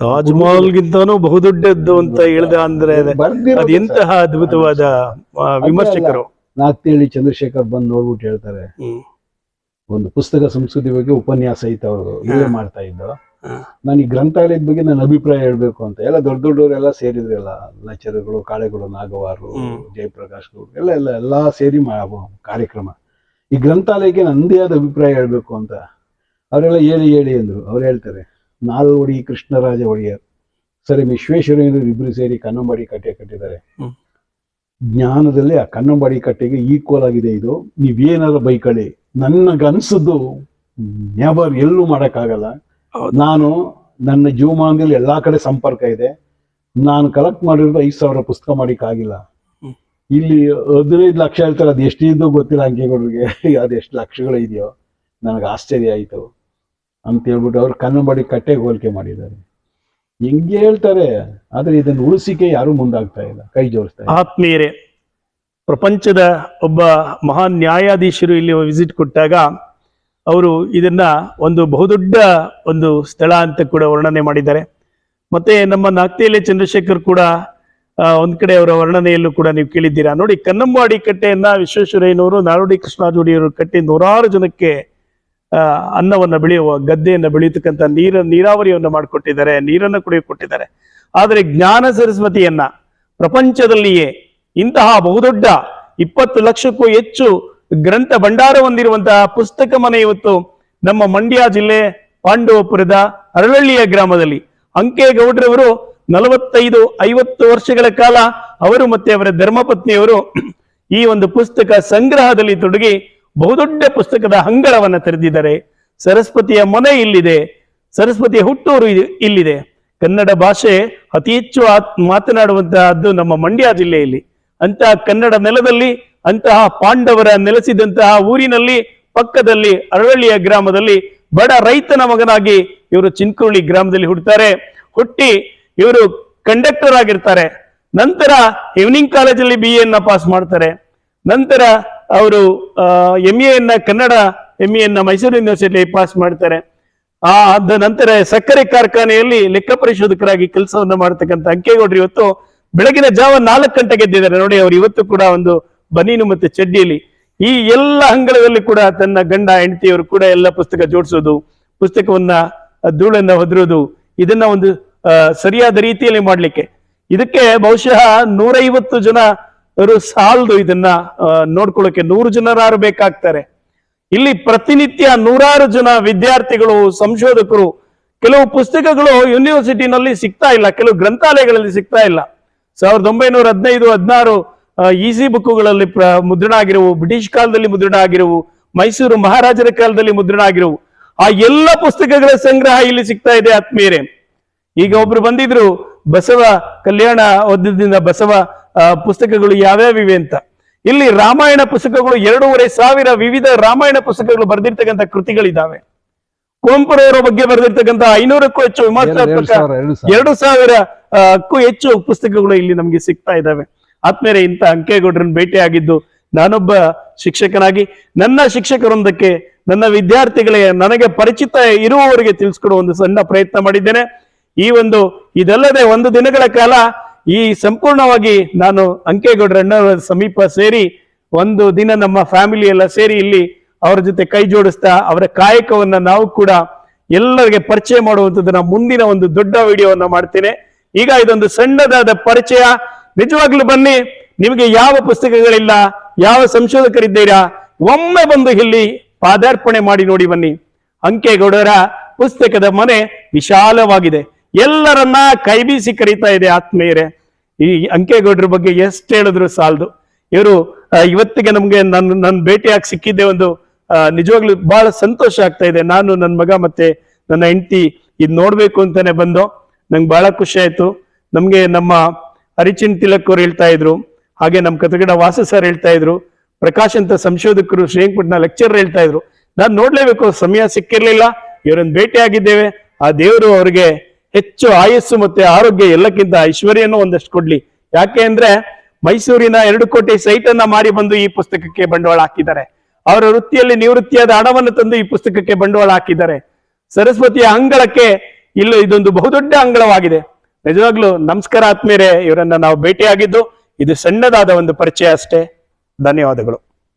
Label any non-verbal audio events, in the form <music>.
ತಾಜ್ ಮಹಲ್ ಗಿಂತಾನು ಬಹುದೊಡ್ಡದ್ದು ಅಂತ ಹೇಳಿದ ಅಂದ್ರೆ ಅದು ಎಂತಹ ಅದ್ಭುತವಾದ ವಿಮರ್ಶಕರು. ನಾಗ್ತಿಹಳ್ಳಿ ಚಂದ್ರಶೇಖರ್ ಬಂದು ನೋಡ್ಬಿಟ್ಟು ಹೇಳ್ತಾರೆ. ಒಂದು ಪುಸ್ತಕ ಸಂಸ್ಕೃತಿ ಬಗ್ಗೆ ಉಪನ್ಯಾಸ ಐತೆ ಅವರು. ಇವೇ ಮಾಡ್ತಾ ಇದ್ದು. ನಾನು ಈ ಗ್ರಂಥಾಲಯದ ಬಗ್ಗೆ ನನ್ನ ಅಭಿಪ್ರಾಯ ಹೇಳ್ಬೇಕು ಅಂತ. ಎಲ್ಲ ದೊಡ್ಡ ದೊಡ್ಡವರೆಲ್ಲ ಸೇರಿದ್ರಲ್ಲ. ಲೆಕ್ಚರ್ಗಳು ಕಾಳೆಗಳು ನಾಗವಾರು. ಜಯಪ್ರಕಾಶ್ ಎಲ್ಲ ಎಲ್ಲ ಎಲ್ಲಾ ಸೇರಿ ಕಾರ್ಯಕ್ರಮ. ಈ ಗ್ರಂಥಾಲಯಕ್ಕೆ ನಂದೇ ಆದ ಅಭಿಪ್ರಾಯ ಹೇಳ್ಬೇಕು ಅಂತ. ಅವರೆಲ್ಲ ಹೇಳಿ ಹೇಳಿ ಅಂದ್ರು. ಅವ್ರು ಹೇಳ್ತಾರೆ ನಾಲ್ವಡಿ ಕೃಷ್ಣರಾಜ ಒಡೆಯರ್. ಸರಿ ವಿಶ್ವೇಶ್ವರಯ್ಯನವರು ಇಬ್ಬರು ಸೇರಿ ಕನ್ನಂಬಾಡಿ ಕಟ್ಟೆ ಕಟ್ಟಿದ್ದಾರೆ. ಜ್ಞಾನದಲ್ಲಿ ಆ ಕನ್ನಂಬಾಡಿ ಕಟ್ಟೆಗೆ ಈಕ್ವಲ್ ಆಗಿದೆ ಇದು. ನೀವೇನಾದ್ರು ಬೈಕಳಿ ನನಗನ್ಸದ್ದು ನೆವರ್ ಎಲ್ಲೂ ಮಾಡೋಕ್ಕಾಗಲ್ಲ. ನಾನು ನನ್ನ ಜೀವಮಾನದಲ್ಲಿ ಎಲ್ಲಾ ಕಡೆ ಸಂಪರ್ಕ ಇದೆ. ನಾನು ಕಲೆಕ್ಟ್ ಮಾಡಿರೋದು ಐದು ಸಾವಿರ ಪುಸ್ತಕ ಮಾಡಿಕ್ಕಾಗಿಲ್ಲ. ಇಲ್ಲಿ ಹದಿನೈದು ಲಕ್ಷ ಹೇಳ್ತಾರೆ ಅದು ಎಷ್ಟಿದ್ದು ಗೊತ್ತಿಲ್ಲ ಅಂಕೆಗಳಿಗೆ <laughs> ಅದು ಎಷ್ಟು ಲಕ್ಷಗಳು ಇದೆಯೋ. ನನಗೆ ಆಶ್ಚರ್ಯ ಆಯಿತು. ಅಂತ ಹೇಳ್ಬಿಟ್ಟು ಅವ್ರು ಕನ್ನಂಬಾಡಿ ಕಟ್ಟೆಗೆ ಹೋಲಿಕೆ ಮಾಡಿದ್ದಾರೆ. ಹೆಂಗೆ ಹೇಳ್ತಾರೆ, ಆದ್ರೆ ಇದನ್ನು ಉಳಿಸಿಕೆ ಯಾರು ಮುಂದಾಗ್ತಾ ಇಲ್ಲ, ಕೈ ಜೋಡಿಸ್ತಾ ಇಲ್ಲ. ಆತ್ಮೀಯರೇ, ಪ್ರಪಂಚದ ಒಬ್ಬ ಮಹಾನ್ ನ್ಯಾಯಾಧೀಶರು ಇಲ್ಲಿ ವಿಸಿಟ್ ಕೊಟ್ಟಾಗ ಅವರು ಇದನ್ನ ಒಂದು ಬಹುದೊಡ್ಡ ಒಂದು ಸ್ಥಳ ಅಂತ ಕೂಡ ವರ್ಣನೆ ಮಾಡಿದ್ದಾರೆ. ಮತ್ತೆ ನಮ್ಮ ನಾಗ್ತಿಯಲ್ಲಿ ಚಂದ್ರಶೇಖರ್ ಕೂಡ ಒಂದ್ ಕಡೆ ಅವರ ವರ್ಣನೆಯಲ್ಲೂ ಕೂಡ ನೀವು ಕೇಳಿದ್ದೀರಾ. ನೋಡಿ ಕನ್ನಂಬಾಡಿ ಕಟ್ಟೆಯನ್ನ ವಿಶ್ವೇಶ್ವರಯ್ಯನವರು, ನಾರೋಡಿ ಕೃಷ್ಣಾಜೋಡಿಯವರು ಕಟ್ಟಿ ನೂರಾರು ಜನಕ್ಕೆ ಅನ್ನವನ್ನ ಬೆಳೆಯುವ ಗದ್ದೆಯನ್ನು ಬೆಳೆಯತಕ್ಕಂಥ ನೀರ, ನೀರಾವರಿಯನ್ನ ಮಾಡಿಕೊಟ್ಟಿದ್ದಾರೆ, ನೀರನ್ನ ಕುಡಿಯ ಕೊಟ್ಟಿದ್ದಾರೆ. ಆದರೆ ಜ್ಞಾನ ಸರಸ್ವತಿಯನ್ನ ಪ್ರಪಂಚದಲ್ಲಿಯೇ ಇಂತಹ ಬಹುದೊಡ್ಡ ಇಪ್ಪತ್ತು ಲಕ್ಷಕ್ಕೂ ಹೆಚ್ಚು ಗ್ರಂಥ ಭಂಡಾರ ಹೊಂದಿರುವಂತಹ ಪುಸ್ತಕ ಮನೆ ಇವತ್ತು ನಮ್ಮ ಮಂಡ್ಯ ಜಿಲ್ಲೆ ಪಾಂಡವಪುರದ ಅರಳಳ್ಳಿಯ ಗ್ರಾಮದಲ್ಲಿ. ಅಂಕೇಗೌಡ್ರವರು ನಲವತ್ತೈದು, ಐವತ್ತು ವರ್ಷಗಳ ಕಾಲ ಅವರು ಮತ್ತೆ ಅವರ ಧರ್ಮಪತ್ನಿಯವರು ಈ ಒಂದು ಪುಸ್ತಕ ಸಂಗ್ರಹದಲ್ಲಿ ತೊಡಗಿ ಬಹುದೊಡ್ಡ ಪುಸ್ತಕದ ಅಂಗಳವನ್ನು ತೆರೆದಿದ್ದಾರೆ. ಸರಸ್ವತಿಯ ಮನೆ ಇಲ್ಲಿದೆ. ಸರಸ್ವತಿಯ ಹುಟ್ಟೂರು ಇಲ್ಲಿದೆ. ಕನ್ನಡ ಭಾಷೆ ಅತಿ ಹೆಚ್ಚು ಮಾತನಾಡುವಂತಹದ್ದು ನಮ್ಮ ಮಂಡ್ಯ ಜಿಲ್ಲೆಯಲ್ಲಿ. ಅಂತಹ ಕನ್ನಡ ನೆಲದಲ್ಲಿ, ಅಂತಹ ಪಾಂಡವರ ನೆಲೆಸಿದಂತಹ ಊರಿನಲ್ಲಿ, ಪಕ್ಕದಲ್ಲಿ ಅರವಳ್ಳಿಯ ಗ್ರಾಮದಲ್ಲಿ ಬಡ ರೈತನ ಮಗನಾಗಿ ಇವರು ಚಿನ್ಕುರುಳಿ ಗ್ರಾಮದಲ್ಲಿ ಹುಡ್ತಾರೆ. ಹುಟ್ಟಿ ಇವರು ಕಂಡಕ್ಟರ್ ಆಗಿರ್ತಾರೆ. ನಂತರ ಈವ್ನಿಂಗ್ ಕಾಲೇಜಲ್ಲಿ ಬಿ ಎನ್ನ ಪಾಸ್ ಮಾಡ್ತಾರೆ. ನಂತರ ಅವರು ಎಂ ಎನ್ನ ಕನ್ನಡ ಎಂ ಎನ್ನ ಮೈಸೂರು ಯೂನಿವರ್ಸಿಟಿ ಪಾಸ್ ಮಾಡ್ತಾರೆ. ಆ ಅದ ನಂತರ ಸಕ್ಕರೆ ಕಾರ್ಖಾನೆಯಲ್ಲಿ ಲೆಕ್ಕ ಪರಿಶೋಧಕರಾಗಿ ಕೆಲಸವನ್ನ ಮಾಡತಕ್ಕಂಥ ಅಂಕೇಗೌಡರು ಇವತ್ತು ಬೆಳಗಿನ ಜಾವ ನಾಲ್ಕು ಗಂಟೆಗೆ ಎದ್ದಿದ್ದಾರೆ. ನೋಡಿ, ಅವರು ಇವತ್ತು ಕೂಡ ಒಂದು ಬನೀನು ಮತ್ತೆ ಚಡ್ಡಿಯಲ್ಲಿ ಈ ಎಲ್ಲ ಅಂಗಳದಲ್ಲಿ ಕೂಡ ತನ್ನ ಗಂಡ, ಹೆಂಡತಿಯವರು ಕೂಡ ಎಲ್ಲ ಪುಸ್ತಕ ಜೋಡಿಸೋದು, ಪುಸ್ತಕವನ್ನ ಧೂಳನ್ನ ಹೊದ್ರೋದು, ಇದನ್ನ ಒಂದು ಸರಿಯಾದ ರೀತಿಯಲ್ಲಿ ಮಾಡ್ಲಿಕ್ಕೆ. ಇದಕ್ಕೆ ಬಹುಶಃ ನೂರೈವತ್ತು ಜನ ಅವರು ಸಾಲದು ಇದನ್ನ ನೋಡ್ಕೊಳ್ಳೋಕೆ ನೂರು ಜನರಾರು ಬೇಕಾಗ್ತಾರೆ. ಇಲ್ಲಿ ಪ್ರತಿನಿತ್ಯ ನೂರಾರು ಜನ ವಿದ್ಯಾರ್ಥಿಗಳು, ಸಂಶೋಧಕರು, ಕೆಲವು ಪುಸ್ತಕಗಳು ಯೂನಿವರ್ಸಿಟಿನಲ್ಲಿ ಸಿಗ್ತಾ ಇಲ್ಲ, ಕೆಲವು ಗ್ರಂಥಾಲಯಗಳಲ್ಲಿ ಸಿಗ್ತಾ ಇಲ್ಲ. ಸಾವಿರದ ಒಂಬೈನೂರ ಹದಿನೈದು, ಹದಿನಾರು ಈಸಿ ಬುಕ್ಕುಗಳಲ್ಲಿ ಪ್ರ ಮುದ್ರಣ ಆಗಿರುವು ಬ್ರಿಟಿಷ್ ಕಾಲದಲ್ಲಿ ಮುದ್ರಣ ಆಗಿರುವು ಮೈಸೂರು ಮಹಾರಾಜರ ಕಾಲದಲ್ಲಿ ಮುದ್ರಣ ಆಗಿರುವು ಆ ಎಲ್ಲ ಪುಸ್ತಕಗಳ ಸಂಗ್ರಹ ಇಲ್ಲಿ ಸಿಗ್ತಾ ಇದೆ, ಆತ್ಮೀಯರೇ. ಈಗ ಒಬ್ರು ಬಂದಿದ್ರು, ಬಸವ ಕಲ್ಯಾಣ ಓದಿದಿಂದ ಬಸವ ಪುಸ್ತಕಗಳು ಯಾವ್ಯಾವಿವೆ ಅಂತ. ಇಲ್ಲಿ ರಾಮಾಯಣ ಪುಸ್ತಕಗಳು ಎರಡೂವರೆ ಸಾವಿರ ವಿವಿಧ ರಾಮಾಯಣ ಪುಸ್ತಕಗಳು ಬರೆದಿರ್ತಕ್ಕಂಥ ಕೃತಿಗಳಿದ್ದಾವೆ ಕುವೆಂಪುರವರ ಬಗ್ಗೆ ಬರೆದಿರ್ತಕ್ಕಂಥ ಐನೂರಕ್ಕೂ ಹೆಚ್ಚು ವಿಮರ್ಶಾತ್ಮಕ ಎರಡು ಸಾವಿರ ಎರಡು ಕ್ಕೂ ಹೆಚ್ಚು ಪುಸ್ತಕಗಳು ಇಲ್ಲಿ ನಮಗೆ ಸಿಗ್ತಾ ಇದ್ದಾವೆ ಆತ್ಮೇಲೆ ಇಂಥ ಅಂಕೇಗೌಡರನ್ನ ಭೇಟಿಯಾಗಿದ್ದು ನಾನೊಬ್ಬ ಶಿಕ್ಷಕನಾಗಿ ನನ್ನ ಶಿಕ್ಷಕರೊಂದಕ್ಕೆ ನನ್ನ ವಿದ್ಯಾರ್ಥಿಗಳಿಗೆ ನನಗೆ ಪರಿಚಿತ ಇರುವವರಿಗೆ ತಿಳಿಸ್ಕೊಡುವ ಒಂದು ಸಣ್ಣ ಪ್ರಯತ್ನ ಮಾಡಿದ್ದೇನೆ. ಈ ಒಂದು ಇದಲ್ಲದೆ ಒಂದು ದಿನಗಳ ಕಾಲ ಈ ಸಂಪೂರ್ಣವಾಗಿ ನಾನು ಅಂಕೇಗೌಡರಣ್ಣವರ ಸಮೀಪ ಸೇರಿ ಒಂದು ದಿನ ನಮ್ಮ ಫ್ಯಾಮಿಲಿ ಎಲ್ಲ ಸೇರಿ ಇಲ್ಲಿ ಅವರ ಜೊತೆ ಕೈ ಜೋಡಿಸ್ತಾ ಅವರ ಕಾಯಕವನ್ನ ನಾವು ಕೂಡ ಎಲ್ಲರಿಗೆ ಪರಿಚಯ ಮಾಡುವಂತದನ್ನ ಮುಂದಿನ ಒಂದು ದೊಡ್ಡ ವಿಡಿಯೋವನ್ನ ಮಾಡ್ತೇನೆ. ಈಗ ಇದೊಂದು ಸಣ್ಣದಾದ ಪರಿಚಯ. ನಿಜವಾಗ್ಲೂ ಬನ್ನಿ, ನಿಮಗೆ ಯಾವ ಪುಸ್ತಕಗಳಿಲ್ಲ, ಯಾವ ಸಂಶೋಧಕರಿದ್ದೀರಾ, ಒಮ್ಮೆ ಬಂದು ಇಲ್ಲಿ ಪಾದಾರ್ಪಣೆ ಮಾಡಿ ನೋಡಿ ಬನ್ನಿ. ಅಂಕೇಗೌಡರ ಪುಸ್ತಕದ ಮನೆ ವಿಶಾಲವಾಗಿದೆ. ಎಲ್ಲರನ್ನ ಕೈ ಬೀಸಿ ಕರೀತಾ ಇದೆ ಆತ್ಮೀಯರೇ. ಈ ಅಂಕೇಗೌಡರ ಬಗ್ಗೆ ಎಷ್ಟು ಹೇಳಿದ್ರು ಸಾಲದು. ಇವರು ಇವತ್ತಿಗೆ ನಮ್ಗೆ ನನ್ನ ನನ್ನ ಭೇಟಿಯಾಗಿ ಸಿಕ್ಕಿದ್ದೆ ಒಂದು ನಿಜವಾಗ್ಲೂ ಬಹಳ ಸಂತೋಷ ಆಗ್ತಾ ಇದೆ. ನಾನು ನನ್ನ ಮಗ ಮತ್ತೆ ನನ್ನ ಹೆಂಡತಿ ಇದ್ ನೋಡ್ಬೇಕು ಅಂತಾನೆ ಬಂದು ನಂಗೆ ಬಹಳ ಖುಷಿ ಆಯ್ತು. ನಮ್ಗೆ ನಮ್ಮ ಅರಿಚಿನ್ ತಿಲಕ್ ಅವ್ರು ಹೇಳ್ತಾ ಇದ್ರು, ಹಾಗೆ ನಮ್ಮ ಕಥಗಡ ವಾಸ ಸರ್ ಹೇಳ್ತಾ ಇದ್ರು, ಪ್ರಕಾಶ್ ಅಂತ ಸಂಶೋಧಕರು ಶ್ರೇಂಕುಟ್ನ ಲೆಕ್ಚರ್ ಹೇಳ್ತಾ ಇದ್ರು. ನಾನು ನೋಡ್ಲೇಬೇಕು, ಸಮಯ ಸಿಕ್ಕಿರ್ಲಿಲ್ಲ ಇವರನ್ನು ಭೇಟಿ ಆಗಿದ್ದೇವೆ ಆ ದೇವರು ಅವ್ರಿಗೆ ಹೆಚ್ಚು ಆಯಸ್ಸು ಮತ್ತೆ ಆರೋಗ್ಯ ಎಲ್ಲಕ್ಕಿಂತ ಐಶ್ವರ್ಯನೂ ಒಂದಷ್ಟು ಕೊಡ್ಲಿ. ಯಾಕೆ ಅಂದ್ರೆ ಮೈಸೂರಿನ ಎರಡು ಕೋಟಿ ಸೈಟ್ ಅನ್ನ ಮಾರಿ ಬಂದು ಈ ಪುಸ್ತಕಕ್ಕೆ ಬಂಡವಾಳ ಹಾಕಿದ್ದಾರೆ. ಅವರ ವೃತ್ತಿಯಲ್ಲಿ ನಿವೃತ್ತಿಯಾದ ಹಣವನ್ನು ತಂದು ಈ ಪುಸ್ತಕಕ್ಕೆ ಬಂಡವಾಳ ಹಾಕಿದ್ದಾರೆ. ಸರಸ್ವತಿಯ ಅಂಗಳಕ್ಕೆ ಇಲ್ಲ ಇದೊಂದು ಬಹುದೊಡ್ಡ ಅಂಗಳವಾಗಿದೆ. ನಿಜವಾಗ್ಲೂ ನಮಸ್ಕಾರ ಆತ್ಮೀಯರೇ, ಇವರನ್ನ ನಾವು ಭೇಟಿಯಾಗಿದ್ದು ಇದು ಸಣ್ಣದಾದ ಒಂದು ಪರಿಚಯ ಅಷ್ಟೇ. ಧನ್ಯವಾದಗಳು.